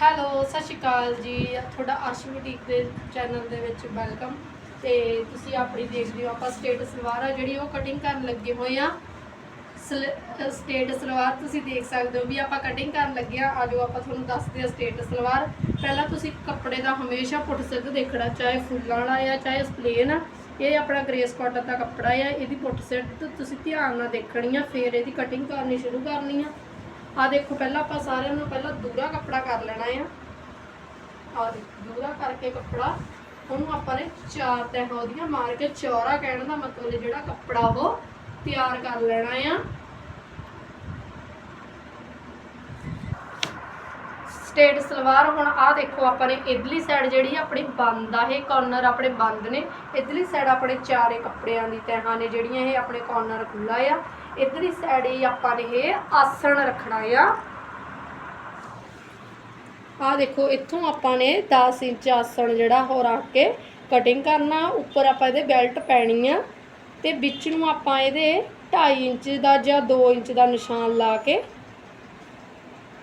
Hello, ਸਤਿ ਸ਼੍ਰੀ ਅਕਾਲ ਜੀ। ਤੁਹਾਡਾ ਅਰਸ਼ਮੀਟਿਕ ਦੇ ਚੈਨਲ ਦੇ ਵਿੱਚ ਵੈਲਕਮ। ਤੇ ਤੁਸੀਂ ਆਪਣੀ ਦੇਖਦੇ ਹੋ, ਆਪਾਂ ਸਟੇਟ ਸਲਵਾਰ ਆ ਜਿਹੜੀ ਉਹ ਕਟਿੰਗ ਕਰਨ ਲੱਗੇ ਹੋਏ ਆ। ਸਟੇਟ ਸਲਵਾਰ ਤੁਸੀਂ ਦੇਖ ਸਕਦੇ ਹੋ ਵੀ ਆਪਾਂ ਕਟਿੰਗ ਕਰਨ ਲੱਗੇ ਆ। ਆਜੋ ਆਪਾਂ ਤੁਹਾਨੂੰ ਦੱਸਦੇ ਆ ਸਟੇਟ ਸਲਵਾਰ। ਪਹਿਲਾਂ ਤੁਸੀਂ ਕੱਪੜੇ ਦਾ ਹਮੇਸ਼ਾ ਪੁੱਟ ਸਿੱਧ ਦੇਖਣਾ, ਚਾਹੇ ਫੁੱਲਾਂ ਵਾਲਾ ਆ, ਚਾਹੇ ਪਲੇਨ ਆ। ਇਹ ਆਪਣਾ ਗ੍ਰੇਸ ਕਾਟਨ ਦਾ ਕੱਪੜਾ ਆ, ਇਹਦੀ ਪੁੱਟ ਸਿੱਧ ਤੁਸੀਂ ਧਿਆਨ ਨਾਲ ਦੇਖਣੀ ਆ, ਫਿਰ ਇਹਦੀ ਕਟਿੰਗ ਕਰਨੀ ਸ਼ੁਰੂ ਕਰਨੀ ਆ। ਆ ਦੇਖੋ, ਪਹਿਲਾਂ ਆਪਾਂ ਸਾਰਿਆਂ ਨੂੰ ਪਹਿਲਾਂ ਦੂਰਾ ਕੱਪੜਾ ਕਰ ਲੈਣਾ ਆ। ਆ ਦੂਰਾ ਕਰਕੇ ਕੱਪੜਾ, ਉਹਨੂੰ ਆਪਾਂ ਨੇ ਚਾਰ ਤਹਿ ਉਹਦੀਆਂ ਮਾਰ ਕੇ ਚੌਰਾ ਕਹਿਣ ਦਾ ਮਤਲਬ ਜਿਹੜਾ ਕੱਪੜਾ ਉਹ ਤਿਆਰ ਕਰ ਲੈਣਾ ਆ। ਸਟੇਟ ਸਲਵਾਰ, ਹੁਣ ਆ ਦੇਖੋ, ਆਪਾਂ ਨੇ ਇਧਰਲੀ ਸਾਈਡ ਜਿਹੜੀ ਆਪਣੀ ਬੰਦ ਆ, ਇਹ ਕਾਰਨਰ ਆਪਣੇ ਬੰਦ ਨੇ। ਇਧਰਲੀ ਸਾਈਡ ਆਪਣੇ ਚਾਰੇ ਕੱਪੜਿਆਂ ਦੀ ਤਹਾਂ ਨੇ ਜਿਹੜੀਆਂ ਇਹ ਆਪਣੇ ਕਾਰਨਰ ਖੁੱਲਾ ਆ। ਇਧਰਲੀ ਸਾਈਡ ਹੀ ਆਪਾਂ ਨੇ ਇਹ ਆਸਣ ਰੱਖਣਾ ਆ। ਆ ਦੇਖੋ, ਇੱਥੋਂ ਆਪਾਂ ਨੇ 10 ਇੰਚ ਆਸਣ ਜਿਹੜਾ ਹੋ ਰੱਖ ਕੇ ਕਟਿੰਗ ਕਰਨਾ, ਉੱਪਰ ਆਪਾਂ ਇਹਦੇ ਬੈਲਟ ਪੈਣੀ ਆ ਤੇ ਵਿੱਚ ਨੂੰ ਆਪਾਂ ਇਹਦੇ 2.5 ਇੰਚ ਦਾ ਜਾਂ 2 ਇੰਚ ਦਾ ਨਿਸ਼ਾਨ ਲਾ ਕੇ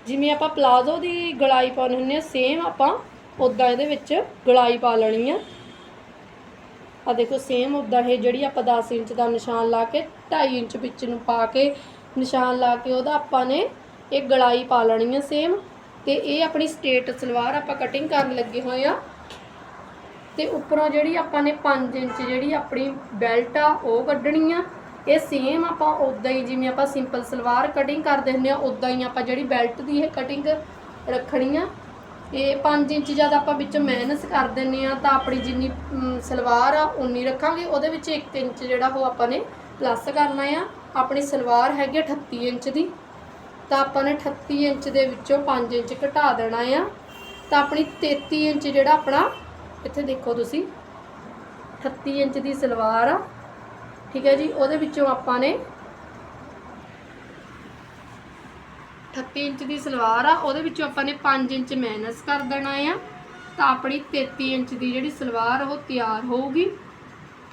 ਜਿਵੇਂ ਆਪਾਂ ਪਲਾਜ਼ੋ ਦੀ ਗਲਾਈ ਪਾਉਣੀ ਹੁੰਦੀ ਆ ਸੇਮ ਆਪਾਂ ਉਦਾਂ ਇਹਦੇ ਵਿੱਚ ਗਲਾਈ ਪਾ ਲੈਣੀ ਆ। ਆ ਦੇਖੋ ਸੇਮ ਉਦਾਂ ਇਹ ਜਿਹੜੀ ਆਪਾਂ 10 ਇੰਚ ਦਾ ਨਿਸ਼ਾਨ ਲਾ ਕੇ 2.5 ਇੰਚ ਵਿੱਚ ਨੂੰ ਪਾ ਕੇ ਨਿਸ਼ਾਨ ਲਾ ਕੇ, ਉਹਦਾ ਆਪਾਂ ਨੇ ਇਹ ਗਲਾਈ ਪਾ ਲੈਣੀ ਆ ਸੇਮ ਤੇ ਇਹ ਆਪਣੀ ਸਟੇਟ ਸਲਵਾਰ ਆਪਾਂ ਕਟਿੰਗ ਕਰਨ ਲੱਗੇ ਹੋਏ ਆ। ਤੇ ਉੱਪਰੋਂ ਜਿਹੜੀ ਆਪਾਂ ਨੇ 5 ਇੰਚ ਜਿਹੜੀ ਆਪਣੀ ਬੈਲਟ ਆ, ਉਹ ਕੱਢਣੀ ਆ। ਇਹ ਸੇਮ ਆਪਾਂ ਉਦਾਂ ਹੀ ਜਿਵੇਂ ਆਪਾਂ ਸਿੰਪਲ ਸਲਵਾਰ ਕਟਿੰਗ ਕਰਦੇ ਹੁੰਦੇ ਆ ਉਦਾਂ ਹੀ ਆਪਾਂ ਜਿਹੜੀ ਬੈਲਟ ਦੀ ਇਹ ਕਟਿੰਗ ਰੱਖਣੀ ਆ। ਇਹ 5 ਇੰਚ ਜਦ ਆਪਾਂ ਵਿੱਚ ਮਾਈਨਸ ਕਰ ਦਿੰਨੇ ਆ ਤਾਂ ਆਪਣੀ ਜਿੰਨੀ ਸਲਵਾਰ ਆ ਉਨੀ ਰੱਖਾਂਗੇ। ਉਹਦੇ ਵਿੱਚ 1 ਇੰਚ ਜਿਹੜਾ ਉਹ ਆਪਾਂ ਨੇ ਪਲੱਸ ਕਰਨਾ ਆ। ਆਪਣੀ ਸਲਵਾਰ ਹੈਗੀ 38 ਇੰਚ ਦੀ। ਤਾਂ ਆਪਾਂ ਨੇ 38 ਇੰਚ ਦੇ ਵਿੱਚੋਂ 5 ਇੰਚ ਘਟਾ ਦੇਣਾ ਆ। ਤਾਂ ਆਪਣੀ 33 ਇੰਚ ਜਿਹੜਾ ਆਪਣਾ, ਇੱਥੇ ਦੇਖੋ ਤੁਸੀਂ 38 ਇੰਚ ਦੀ ਸਲਵਾਰ ਆ। ਠੀਕ ਹੈ ਜੀ, ਉਹਦੇ ਵਿੱਚੋਂ ਆਪਾਂ ਨੇ 38 ਇੰਚ ਦੀ ਸਲਵਾਰ ਆ ਉਹਦੇ ਵਿੱਚੋਂ ਆਪਾਂ ਨੇ 5 ਇੰਚ ਮਾਈਨਸ ਕਰ ਦੇਣਾ ਆ। ਤਾਂ ਆਪਣੀ 33 ਇੰਚ ਦੀ ਜਿਹੜੀ ਸਲਵਾਰ ਉਹ ਤਿਆਰ ਹੋਊਗੀ।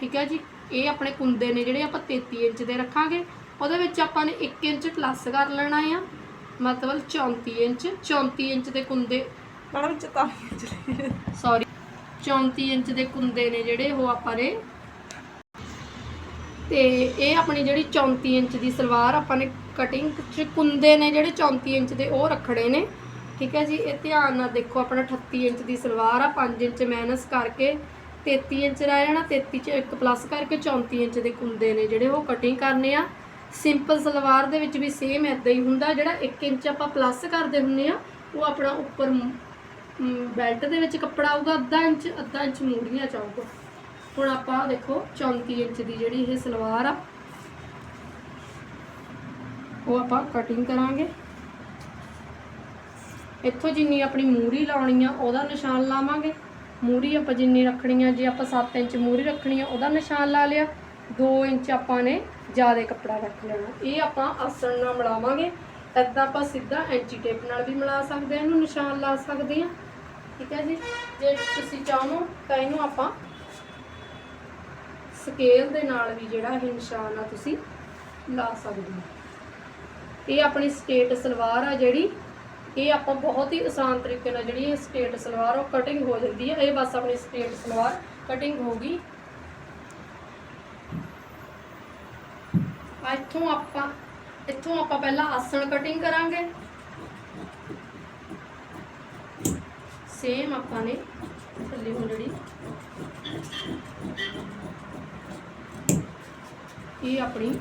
ਠੀਕ ਹੈ ਜੀ? ਇਹ ਆਪਣੇ ਕੁੰਦੇ ਨੇ ਜਿਹੜੇ ਆਪਾਂ 33 ਇੰਚ ਦੇ ਰੱਖਾਂਗੇ। ਉਹਦੇ ਵਿੱਚ ਆਪਾਂ ਨੇ 1 ਇੰਚ ਪਲੱਸ ਕਰ ਲੈਣਾ ਆ। ਮਤਲਬ 34 ਇੰਚ। 34 ਇੰਚ ਦੇ ਕੁੰਦੇ ਮੈਡਮ ਚਤਾਲੀਆਂ ਚਲੇ ਸੌਰੀ 34 ਇੰਚ ਦੇ ਕੁੰਦੇ ਨੇ ਜਿਹੜੇ ਉਹ ਆਪਾਂ ਨੇ ਤੇ ਇਹ ਆਪਣੀ ਜਿਹੜੀ 34 ਇੰਚ ਦੀ ਸਲਵਾਰ ਆਪਾਂ ਨੇ ਕਟਿੰਗ ਚ ਕੁੰਦੇ ਨੇ ਜਿਹੜੇ 34 ਇੰਚ ਦੇ, ਉਹ ਰੱਖਣੇ ਨੇ। ਠੀਕ ਹੈ ਜੀ, ਇਹ ਧਿਆਨ ਨਾਲ ਦੇਖੋ, ਆਪਣਾ 38 ਇੰਚ ਦੀ ਸਲਵਾਰ ਆ 5 ਇੰਚ ਮਾਈਨਸ ਕਰਕੇ 33 ਇੰਚ ਰਹਿ ਜਾਣਾ 33 ਚ ਇੱਕ ਪਲੱਸ ਕਰਕੇ 34 ਇੰਚ ਦੇ ਕੁੰਦੇ ਨੇ ਜਿਹੜੇ ਉਹ ਕਟਿੰਗ ਕਰਨੇ ਆ। ਸਿੰਪਲ ਸਲਵਾਰ ਦੇ ਵਿੱਚ ਵੀ ਸੇਮ ਐਦਾਂ ਹੀ ਹੁੰਦਾ, ਜਿਹੜਾ 1 ਇੰਚ ਆਪਾਂ ਪਲੱਸ ਕਰਦੇ ਹੁੰਨੇ ਆ, ਉਹ ਆਪਣਾ ਉੱਪਰ ਬੈਲਟ ਦੇ ਵਿੱਚ ਕੱਪੜਾ ਆਊਗਾ, ਅੱਧਾ ਇੰਚ ਅੱਧਾ ਇੰਚ ਮੂੜੀਆਂ ਚ ਆਊਗਾ। ਹੁਣ ਆਪਾਂ ਦੇਖੋ 34 ਇੰਚ ਦੀ ਜਿਹੜੀ ਇਹ ਸਲਵਾਰ ਆ ਉਹ ਆਪਾਂ ਕਟਿੰਗ ਕਰਾਂਗੇ। ਇੱਥੋਂ ਜਿੰਨੀ ਆਪਣੀ ਮੂਰੀ ਲਾਉਣੀ ਆ, ਉਹਦਾ ਨਿਸ਼ਾਨ ਲਾਵਾਂਗੇ। ਮੂਰੀ ਆਪਾਂ ਜਿੰਨੀ ਰੱਖਣੀ ਆ, ਜੇ ਆਪਾਂ 7 ਇੰਚ ਮੂਰੀ ਰੱਖਣੀ ਆ, ਉਹਦਾ ਨਿਸ਼ਾਨ ਲਾ ਲਿਆ। 2 ਇੰਚ ਆਪਾਂ ਨੇ ਜ਼ਿਆਦਾ ਕੱਪੜਾ ਰੱਖ ਲੈਣਾ। ਇਹ ਆਪਾਂ ਆਸਣ ਨਾਲ ਮਿਲਾਵਾਂਗੇ। ਏਦਾਂ ਆਪਾਂ ਸਿੱਧਾ ਐਂਚੀ ਟੇਪ ਨਾਲ ਵੀ ਮਿਲਾ ਸਕਦੇ ਆ, ਇਹਨੂੰ ਨਿਸ਼ਾਨ ਲਾ ਸਕਦੇ ਆ। ਠੀਕ ਹੈ ਜੀ? ਜੇ ਤੁਸੀਂ ਚਾਹੋ ਤਾਂ ਇਹਨੂੰ ਆਪਾਂ ਸਕੇਲ ਦੇ ਨਾਲ ਵੀ ਜਿਹੜਾ ਇਹ ਨਿਸ਼ਾਨ ਆ ਤੁਸੀਂ ਲਾ ਸਕਦੇ ਹੋ ਇਹ ਆਪਣੀ ਸਟੇਟ ਸਲਵਾਰ ਆ ਜਿਹੜੀ, ਇਹ ਆਪਾਂ ਬਹੁਤ ਹੀ ਆਸਾਨ ਤਰੀਕੇ ਨਾਲ ਜਿਹੜੀ ਇਹ ਸਟੇਟ ਸਲਵਾਰ ਉਹ ਕਟਿੰਗ ਹੋ ਜਾਂਦੀ ਹੈ ਇਹ ਬਸ ਆਪਣੀ ਸਟੇਟ ਸਲਵਾਰ ਕਟਿੰਗ ਹੋ ਗਈ। ਇੱਥੋਂ ਆਪਾਂ ਇੱਥੋਂ ਆਪਾਂ ਪਹਿਲਾਂ ਆਸਣ ਕਟਿੰਗ ਕਰਾਂਗੇ। ਸੇਮ ਆਪਾਂ ਨੇ ਥੱਲੇ ਹੁਣ ਜਿਹੜੀ ਇਹ ਆਪਣੀ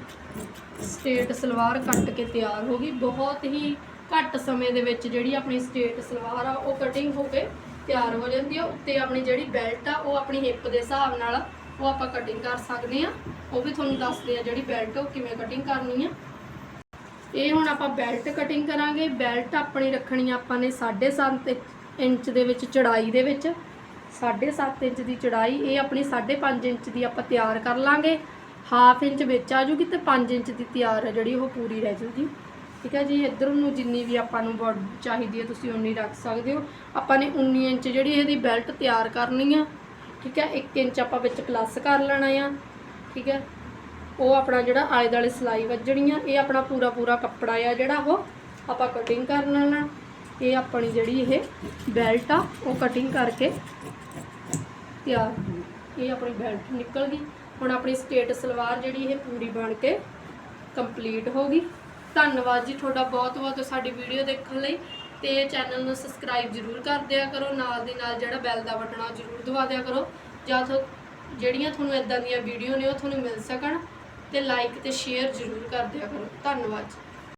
ਸਟੇਟ ਸਲਵਾਰ ਕੱਟ ਕੇ ਤਿਆਰ ਹੋ ਗਈ। ਬਹੁਤ ਹੀ ਘੱਟ ਸਮੇਂ ਦੇ ਵਿੱਚ ਜਿਹੜੀ ਆਪਣੀ ਸਟੇਟ ਸਲਵਾਰ ਆ, ਉਹ ਕਟਿੰਗ ਹੋ ਕੇ ਤਿਆਰ ਹੋ ਜਾਂਦੀ ਆ। ਉੱਤੇ ਆਪਣੀ ਜਿਹੜੀ ਬੈਲਟ ਆ, ਉਹ ਆਪਣੀ ਹਿੱਪ ਦੇ ਹਿਸਾਬ ਨਾਲ ਉਹ ਆਪਾਂ ਕਟਿੰਗ ਕਰ ਸਕਦੇ ਆ। ਉਹ ਵੀ ਤੁਹਾਨੂੰ ਦੱਸਦੇ ਆ ਜਿਹੜੀ ਬੈਲਟ ਉਹ ਕਿਵੇਂ ਕਟਿੰਗ ਕਰਨੀ ਆ। ਇਹ ਹੁਣ ਆਪਾਂ ਬੈਲਟ ਕਟਿੰਗ ਕਰਾਂਗੇ। ਬੈਲਟ ਆਪਣੀ ਰੱਖਣੀ ਆਪਾਂ ਨੇ 7.5 ਇੰਚ ਦੇ ਵਿੱਚ ਚੜਾਈ ਦੇ ਵਿੱਚ। 7.5 ਇੰਚ ਦੀ ਚੜਾਈ, ਇਹ ਆਪਣੀ 5.5 ਇੰਚ ਦੀ ਆਪਾਂ ਤਿਆਰ ਕਰ ਲਾਂਗੇ। ਹਾਫ ਇੰਚ ਵਿੱਚ ਆ ਜੂਗੀ ਤੇ 5 ਇੰਚ ਦੀ ਤਿਆਰ ਹੈ ਜਿਹੜੀ ਉਹ ਪੂਰੀ ਰਹਿ ਜੂਗੀ। ਠੀਕ ਹੈ ਜੀ, ਇੱਧਰ ਨੂੰ ਜਿੰਨੀ ਵੀ ਆਪਾਂ ਨੂੰ ਬੋਡ ਚਾਹੀਦੀ ਹੈ ਤੁਸੀਂ ਉਨੀ ਰੱਖ ਸਕਦੇ ਹੋ। ਆਪਾਂ ਨੇ 19 ਇੰਚ ਜਿਹੜੀ ਇਹਦੀ ਬੈਲਟ ਤਿਆਰ ਕਰਨੀ ਆ। ਠੀਕ ਹੈ 1 ਇੰਚ ਆਪਾਂ ਵਿੱਚ ਪਲੱਸ ਕਰ ਲੈਣਾ ਆ। ਠੀਕ ਹੈ, ਉਹ ਆਪਣਾ ਜਿਹੜਾ ਆਲੇ ਦਾਲੇ ਸਲਾਈ ਵੱਜਣੀ ਆ, ਇਹ ਆਪਣਾ ਪੂਰਾ ਪੂਰਾ ਕੱਪੜਾ ਆ ਜਿਹੜਾ ਉਹ ਆਪਾਂ ਕਟਿੰਗ ਕਰ ਲੈਣਾ ਇਹ ਆਪਣੀ ਜਿਹੜੀ ਇਹ ਬੈਲਟ ਆ, ਉਹ ਕਟਿੰਗ ਕਰਕੇ ਤਿਆਰ ਹੋ ਗਈ। ਇਹ ਆਪਣੀ ਬੈਲਟ ਨਿਕਲ ਗਈ। ਹੁਣ ਆਪਣੀ ਸਟੇਟ ਸਲਵਾਰ ਜਿਹੜੀ ਇਹ ਪੂਰੀ ਬਣ ਕੇ ਕੰਪਲੀਟ ਹੋ ਗਈ। ਧੰਨਵਾਦ ਜੀ ਤੁਹਾਡਾ ਬਹੁਤ ਬਹੁਤ ਸਾਡੀ ਵੀਡੀਓ ਦੇਖਣ ਲਈ ਤੇ ਚੈਨਲ ਨੂੰ ਸਬਸਕ੍ਰਾਈਬ ਜਰੂਰ ਕਰ ਦਿਆ ਕਰੋ, ਨਾਲ ਦੀ ਨਾਲ ਜਿਹੜਾ ਬੈਲ ਦਾ ਬਟਨ ਆ ਜਰੂਰ ਦਬਾ ਦਿਆ ਕਰੋ, ਜਾਂ ਤੋਂ ਜਿਹੜੀਆਂ ਤੁਹਾਨੂੰ ਇਦਾਂ ਦੀਆਂ ਵੀਡੀਓ ਨੇ ਉਹ ਤੁਹਾਨੂੰ ਮਿਲ ਸਕਣ ਤੇ ਲਾਈਕ ਤੇ ਸ਼ੇਅਰ ਜਰੂਰ ਕਰ ਦਿਆ ਕਰੋ। ਧੰਨਵਾਦ ਜੀ।